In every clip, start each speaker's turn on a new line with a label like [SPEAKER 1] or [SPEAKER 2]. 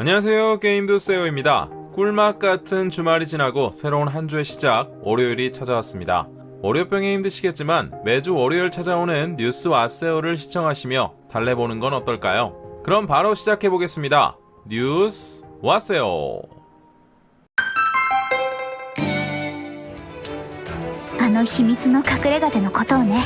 [SPEAKER 1] 안녕하세요. 게임도 세요입니다. 꿀맛 같은 주말이 지나고 새로운 한 주의 시작, 월요일이 찾아왔습니다. 월요병에 힘드시겠지만 매주 월요일 찾아오는 뉴스 와세요를 시청하시며 달래보는 건 어떨까요? 그럼 바로 시작해 보겠습니다. 뉴스 와세요.
[SPEAKER 2] あの秘密の隠れ家でのことをね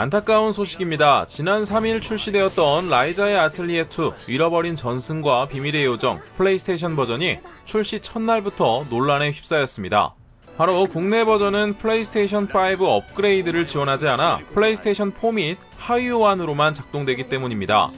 [SPEAKER 1] 안타까운 소식입니다. 지난 3일 출시되었던 라이자의 아틀리에 2 잃어버린 전승과 비밀의 요정 플레이스테이션 버전이 출시 첫날부터 논란에 휩싸였습니다. 바로 국내 버전은 플레이스테이션 5 업그레이드를 지원하지 않아 플레이스테이션 4 및 하이오안으로만 작동되기 때문입니다.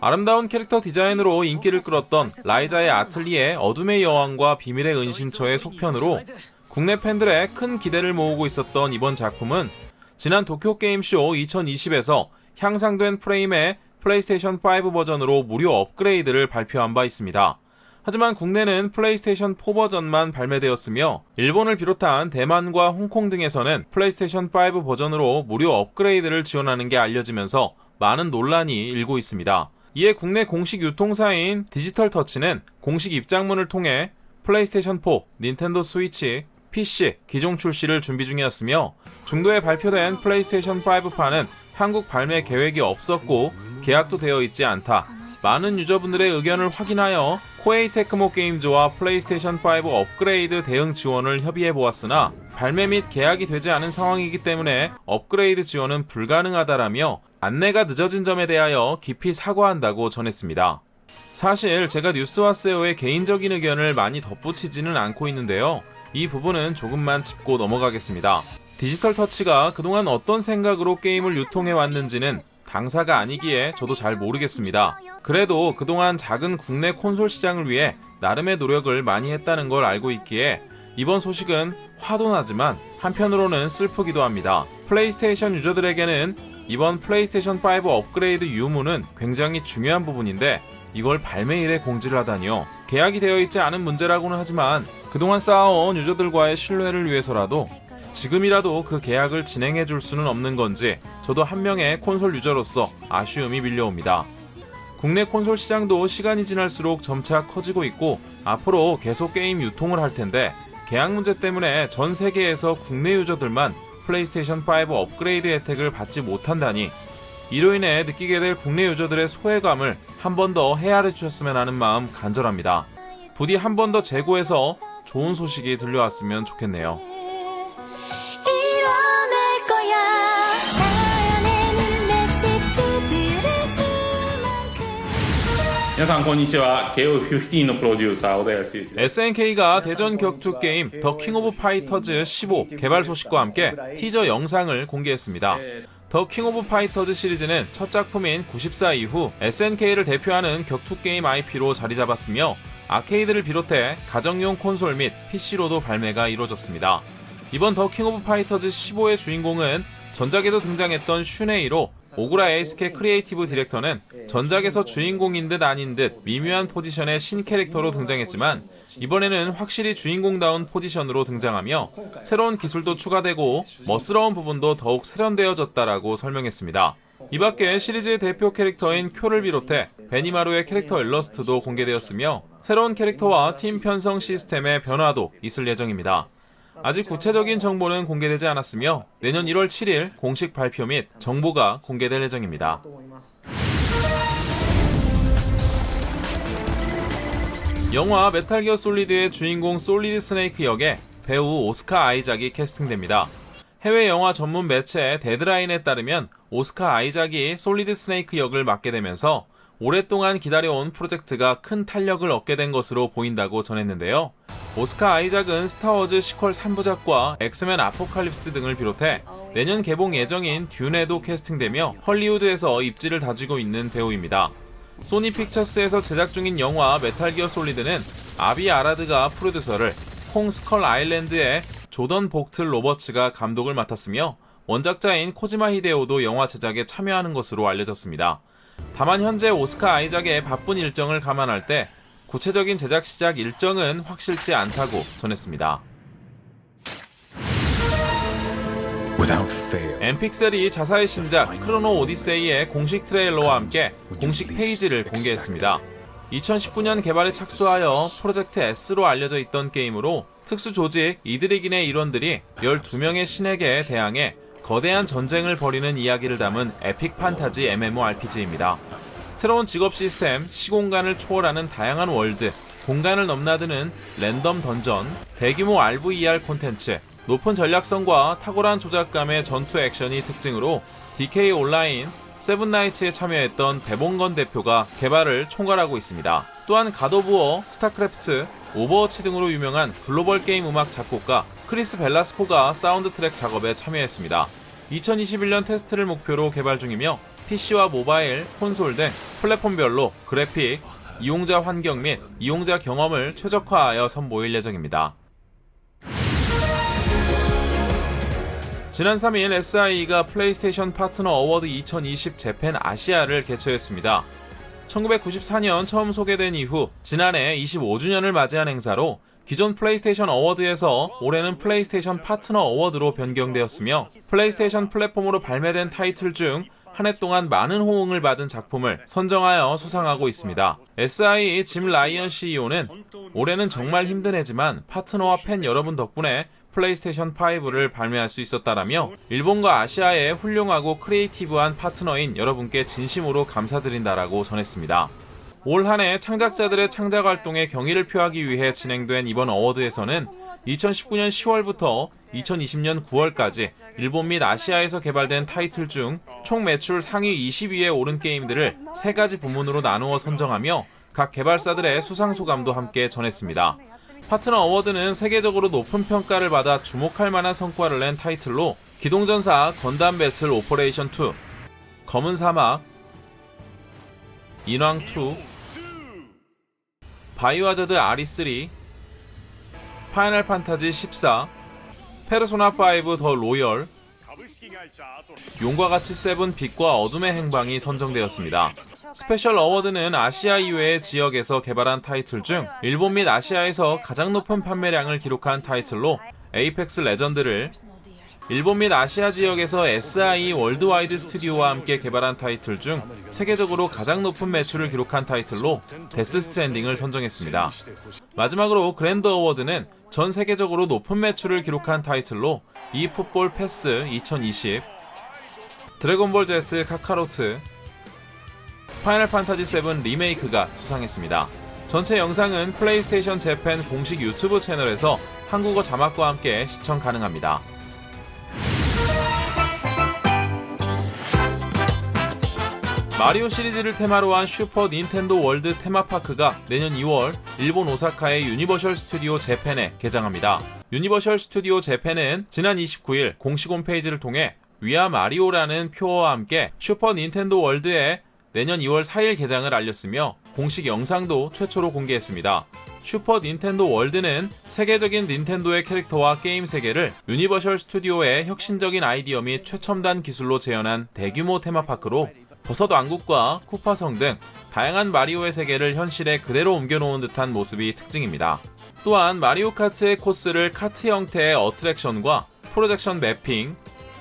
[SPEAKER 1] 아름다운 캐릭터 디자인으로 인기를 끌었던 라이자의 아틀리에 어둠의 여왕과 비밀의 은신처의 속편으로 국내 팬들의 큰 기대를 모으고 있었던 이번 작품은 지난 도쿄게임쇼 2020에서 향상된 프레임의 플레이스테이션 5 버전으로 무료 업그레이드를 발표한 바 있습니다. 하지만 국내는 플레이스테이션 4 버전만 발매되었으며 일본을 비롯한 대만과 홍콩 등에서는 플레이스테이션 5 버전으로 무료 업그레이드를 지원하는 게 알려지면서 많은 논란이 일고 있습니다. 이에 국내 공식 유통사인 디지털 터치는 공식 입장문을 통해 플레이스테이션 4, 닌텐도 스위치, PC 기종 출시를 준비 중이었으며 중도에 발표된 플레이스테이션 5판은 한국 발매 계획이 없었고 계약도 되어 있지 않다. 많은 유저분들의 의견을 확인하여 코에이 테크모 게임즈와 플레이스테이션 5 업그레이드 대응 지원을 협의해 보았으나 발매 및 계약이 되지 않은 상황이기 때문에 업그레이드 지원은 불가능하다라며 안내가 늦어진 점에 대하여 깊이 사과한다고 전했습니다. 사실 제가 뉴스와세요의 개인적인 의견을 많이 덧붙이지는 않고 있는데요. 이 부분은 조금만 짚고 넘어가겠습니다. 디지털 터치가 그동안 어떤 생각으로 게임을 유통해 왔는지는 당사가 아니기에 저도 잘 모르겠습니다. 그래도 그동안 작은 국내 콘솔 시장을 위해 나름의 노력을 많이 했다는 걸 알고 있기에 이번 소식은 화도 나지만 한편으로는 슬프기도 합니다. 플레이스테이션 유저들에게는 이번 플레이스테이션 5 업그레이드 유무는 굉장히 중요한 부분인데 이걸 발매일에 공지를 하다니요. 계약이 되어 있지 않은 문제라고는 하지만 그동안 쌓아온 유저들과의 신뢰를 위해서라도 지금이라도 그 계약을 진행해 줄 수는 없는 건지 저도 한 명의 콘솔 유저로서 아쉬움이 밀려옵니다. 국내 콘솔 시장도 시간이 지날수록 점차 커지고 있고 앞으로 계속 게임 유통을 할 텐데 계약 문제 때문에 전 세계에서 국내 유저들만 플레이스테이션 5 업그레이드 혜택을 받지 못한다니 이로 인해 느끼게 될 국내 유저들의 소외감을 한 번 더 헤아려 주셨으면 하는 마음 간절합니다. 부디 한 번 더 재고해서 좋은 소식이 들려왔으면 좋겠네요. 스NK가 대전 격투 게임 더 킹 오브 파이터즈 15 개발 소식과 함께 티저 영상을 공개했습니다. 더 킹 오브 파이터즈 시리즈는 첫 작품인 94 이후 SNK를 대표하는 격투 게임 IP로 자리 잡았으며 아케이드를 비롯해 가정용 콘솔 및 PC로도 발매가 이루어졌습니다. 이번 더 킹 오브 파이터즈 15의 주인공은 전작에도 등장했던 슈네이로 오구라 에이스케 크리에이티브 디렉터는 전작에서 주인공인 듯 아닌 듯 미묘한 포지션의 신 캐릭터로 등장했지만 이번에는 확실히 주인공다운 포지션으로 등장하며 새로운 기술도 추가되고 멋스러운 부분도 더욱 세련되어졌다라고 설명했습니다. 이 밖에 시리즈의 대표 캐릭터인 쿄를 비롯해 베니마루의 캐릭터 일러스트도 공개되었으며 새로운 캐릭터와 팀 편성 시스템의 변화도 있을 예정입니다. 아직 구체적인 정보는 공개되지 않았으며 내년 1월 7일 공식 발표 및 정보가 공개될 예정입니다. 영화 메탈 기어 솔리드의 주인공 솔리드 스네이크 역에 배우 오스카 아이작이 캐스팅됩니다. 해외 영화 전문 매체 데드라인에 따르면 오스카 아이작이 솔리드 스네이크 역을 맡게 되면서 오랫동안 기다려온 프로젝트가 큰 탄력을 얻게 된 것으로 보인다고 전했는데요. 오스카 아이작은 스타워즈 시퀄 3부작과 엑스맨 아포칼립스 등을 비롯해 내년 개봉 예정인 듄에도 캐스팅되며 헐리우드에서 입지를 다지고 있는 배우입니다. 소니 픽처스에서 제작 중인 영화 메탈 기어 솔리드는 아비 아라드가 프로듀서를 콩 스컬 아일랜드의 조던 복틀 로버츠가 감독을 맡았으며 원작자인 코지마 히데오도 영화 제작에 참여하는 것으로 알려졌습니다. 다만 현재 오스카 아이작의 바쁜 일정을 감안할 때 구체적인 제작 시작 일정은 확실치 않다고 전했습니다. 엠픽셀이 자사의 신작 크로노 오디세이의 공식 트레일러와 함께 공식 페이지를 공개했습니다. 2019년 개발에 착수하여 프로젝트 S로 알려져 있던 게임으로 특수 조직 이드리긴의 일원들이 12명의 신에게 대항해 거대한 전쟁을 벌이는 이야기를 담은 에픽 판타지 MMORPG입니다. 새로운 직업 시스템, 시공간을 초월하는 다양한 월드, 공간을 넘나드는 랜덤 던전, 대규모 RVR 콘텐츠, 높은 전략성과 탁월한 조작감의 전투 액션이 특징으로 DK 온라인, 세븐나이츠에 참여했던 배봉건 대표가 개발을 총괄하고 있습니다. 또한 가도부어, 스타크래프트, 오버워치 등으로 유명한 글로벌 게임 음악 작곡가 크리스 벨라스코가 사운드 트랙 작업에 참여했습니다. 2021년 테스트를 목표로 개발 중이며 PC와 모바일, 콘솔 등 플랫폼별로 그래픽, 이용자 환경 및 이용자 경험을 최적화하여 선보일 예정입니다. 지난 3일 SIE가 플레이스테이션 파트너 어워드 2020 재팬 아시아를 개최했습니다. 1994년 처음 소개된 이후 지난해 25주년을 맞이한 행사로 기존 플레이스테이션 어워드에서 올해는 플레이스테이션 파트너 어워드로 변경되었으며 플레이스테이션 플랫폼으로 발매된 타이틀 중 한 해 동안 많은 호응을 받은 작품을 선정하여 수상하고 있습니다. SIE 짐 라이언 CEO는 올해는 정말 힘든 해지만 파트너와 팬 여러분 덕분에 플레이스테이션 5를 발매할 수 있었다라며 일본과 아시아의 훌륭하고 크리에이티브한 파트너인 여러분께 진심으로 감사드린다라고 전했습니다. 올 한해 창작자들의 창작 활동에 경의를 표하기 위해 진행된 이번 어워드에서는 2019년 10월부터 2020년 9월까지 일본 및 아시아에서 개발된 타이틀 중 총 매출 상위 20위에 오른 게임들을 세 가지 부문으로 나누어 선정하며 각 개발사들의 수상 소감도 함께 전했습니다. 파트너 어워드는 세계적으로 높은 평가를 받아 주목할 만한 성과를 낸 타이틀로 기동전사 건담 배틀 오퍼레이션 2, 검은 사막, 인왕 2, 바이오하자드 RE3, 파이널 판타지 14, 페르소나 5 더 로열, 용과 같이 세븐 빛과 어둠의 행방이 선정되었습니다. 스페셜 어워드는 아시아 이외의 지역에서 개발한 타이틀 중 일본 및 아시아에서 가장 높은 판매량을 기록한 타이틀로 에이펙스 레전드를 일본 및 아시아 지역에서 SIE 월드와이드 스튜디오와 함께 개발한 타이틀 중 세계적으로 가장 높은 매출을 기록한 타이틀로 데스 스트랜딩을 선정했습니다. 마지막으로 그랜드 어워드는 전 세계적으로 높은 매출을 기록한 타이틀로 이 풋볼 패스 2020, 드래곤볼 Z 카카로트, 파이널 판타지 7 리메이크가 수상했습니다. 전체 영상은 플레이스테이션 재팬 공식 유튜브 채널에서 한국어 자막과 함께 시청 가능합니다. 마리오 시리즈를 테마로 한 슈퍼 닌텐도 월드 테마파크가 내년 2월 일본 오사카의 유니버셜 스튜디오 재팬에 개장합니다. 유니버셜 스튜디오 재팬은 지난 29일 공식 홈페이지를 통해 위아 마리오라는 표어와 함께 슈퍼 닌텐도 월드에 내년 2월 4일 개장을 알렸으며 공식 영상도 최초로 공개했습니다. 슈퍼 닌텐도 월드는 세계적인 닌텐도의 캐릭터와 게임 세계를 유니버셜 스튜디오의 혁신적인 아이디어 및 최첨단 기술로 재현한 대규모 테마파크로 버섯 왕국과 쿠파성 등 다양한 마리오의 세계를 현실에 그대로 옮겨놓은 듯한 모습이 특징입니다. 또한 마리오 카트의 코스를 카트 형태의 어트랙션과 프로젝션 매핑,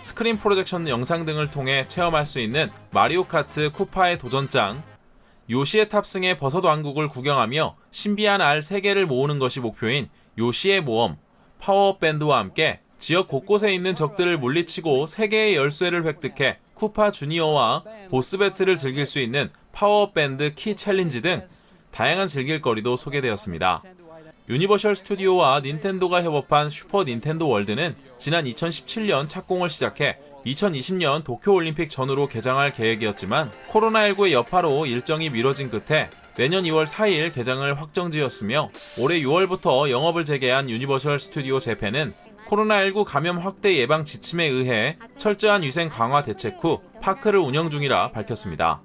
[SPEAKER 1] 스크린 프로젝션 영상 등을 통해 체험할 수 있는 마리오 카트 쿠파의 도전장, 요시의 탑승의 버섯 왕국을 구경하며 신비한 알 3개를 모으는 것이 목표인 요시의 모험, 파워업 밴드와 함께 지역 곳곳에 있는 적들을 물리치고 3개의 열쇠를 획득해 쿠파 주니어와 보스 배틀을 즐길 수 있는 파워업 밴드 키 챌린지 등 다양한 즐길거리도 소개되었습니다. 유니버셜 스튜디오와 닌텐도가 협업한 슈퍼 닌텐도 월드는 지난 2017년 착공을 시작해 2020년 도쿄올림픽 전후로 개장할 계획이었지만 코로나19의 여파로 일정이 미뤄진 끝에 내년 2월 4일 개장을 확정지었으며 올해 6월부터 영업을 재개한 유니버셜 스튜디오 재팬은 코로나19 감염 확대 예방 지침에 의해 철저한 위생 강화 대책 후 파크를 운영 중이라 밝혔습니다.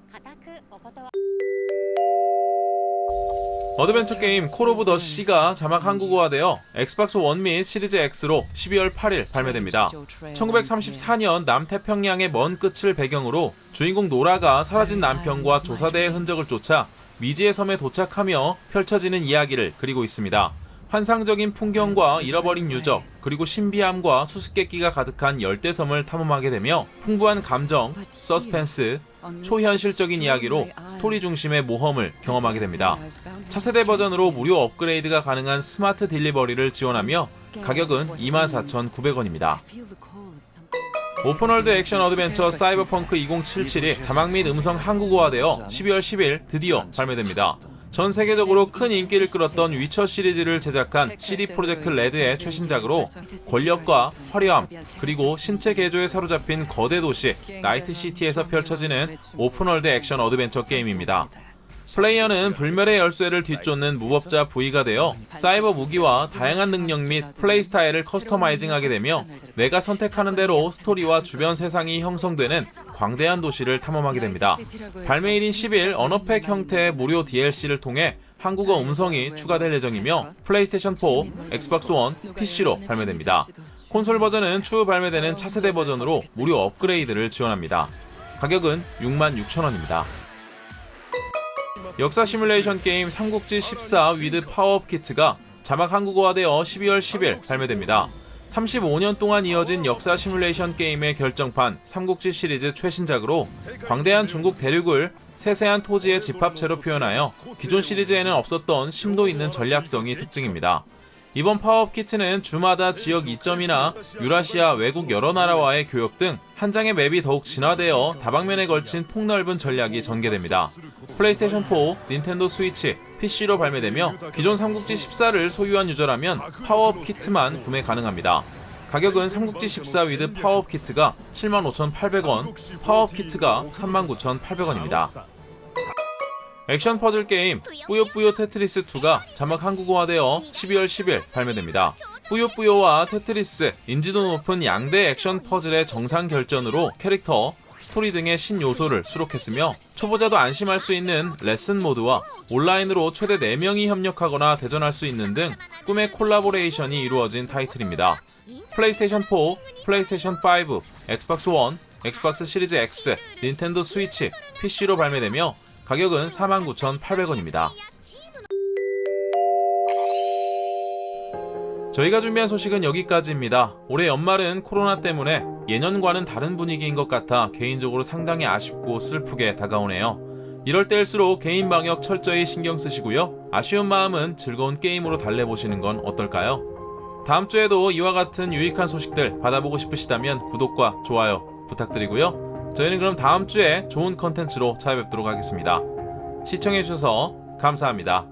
[SPEAKER 1] 어드벤처 게임 콜 오브 더 시가 자막 한국어화되어 엑스박스 원 및 시리즈 X로 12월 8일 발매됩니다. 1934년 남태평양의 먼 끝을 배경으로 주인공 노라가 사라진 남편과 조사대의 흔적을 쫓아 미지의 섬에 도착하며 펼쳐지는 이야기를 그리고 있습니다. 환상적인 풍경과 잃어버린 유적, 그리고 신비함과 수수께끼가 가득한 열대섬을 탐험하게 되며 풍부한 감정, 서스펜스, 초현실적인 이야기로 스토리 중심의 모험을 경험하게 됩니다. 차세대 버전으로 무료 업그레이드가 가능한 스마트 딜리버리를 지원하며 가격은 24,900원입니다. 오픈월드 액션 어드벤처 사이버펑크 2077이 자막 및 음성 한국어화되어 12월 10일 드디어 발매됩니다. 전 세계적으로 큰 인기를 끌었던 위쳐 시리즈를 제작한 CD 프로젝트 레드의 최신작으로 권력과 화려함 그리고 신체 개조에 사로잡힌 거대 도시 나이트 시티에서 펼쳐지는 오픈월드 액션 어드벤처 게임입니다. 플레이어는 불멸의 열쇠를 뒤쫓는 무법자 V가 되어 사이버 무기와 다양한 능력 및 플레이 스타일을 커스터마이징하게 되며 내가 선택하는 대로 스토리와 주변 세상이 형성되는 광대한 도시를 탐험하게 됩니다. 발매일인 10일 언어팩 형태의 무료 DLC를 통해 한국어 음성이 추가될 예정이며 플레이스테이션 4, 엑스박스 1, PC로 발매됩니다. 콘솔 버전은 추후 발매되는 차세대 버전으로 무료 업그레이드를 지원합니다. 가격은 66,000원입니다. 역사 시뮬레이션 게임 삼국지 14 위드 파워업 키트가 자막 한국어화되어 12월 10일 발매됩니다. 35년 동안 이어진 역사 시뮬레이션 게임의 결정판 삼국지 시리즈 최신작으로 광대한 중국 대륙을 세세한 토지의 집합체로 표현하여 기존 시리즈에는 없었던 심도 있는 전략성이 특징입니다. 이번 파워업 키트는 주마다 지역 이점이나 유라시아 외국 여러 나라와의 교역 등 한 장의 맵이 더욱 진화되어 다방면에 걸친 폭넓은 전략이 전개됩니다. 플레이스테이션 4, 닌텐도 스위치, PC로 발매되며 기존 삼국지 14를 소유한 유저라면 파워업 키트만 구매 가능합니다. 가격은 삼국지 14 위드 파워업 키트가 75,800원, 파워업 키트가 39,800원입니다. 액션 퍼즐 게임 뿌요뿌요 테트리스 2가 자막 한국어화되어 12월 10일 발매됩니다. 뿌요뿌요와 테트리스 인지도 높은 양대 액션 퍼즐의 정상 결전으로 캐릭터, 스토리 등의 신요소를 수록했으며 초보자도 안심할 수 있는 레슨 모드와 온라인으로 최대 4명이 협력하거나 대전할 수 있는 등 꿈의 콜라보레이션이 이루어진 타이틀입니다. 플레이스테이션 4, 플레이스테이션 5, 엑스박스 1, 엑스박스 시리즈 X, 닌텐도 스위치, PC로 발매되며 가격은 49,800원입니다. 저희가 준비한 소식은 여기까지입니다. 올해 연말은 코로나 때문에 예년과는 다른 분위기인 것 같아 개인적으로 상당히 아쉽고 슬프게 다가오네요. 이럴 때일수록 개인 방역 철저히 신경 쓰시고요. 아쉬운 마음은 즐거운 게임으로 달래보시는 건 어떨까요? 다음 주에도 이와 같은 유익한 소식들 받아보고 싶으시다면 구독과 좋아요 부탁드리고요. 저희는 그럼 다음 주에 좋은 컨텐츠로 찾아뵙도록 하겠습니다. 시청해주셔서 감사합니다.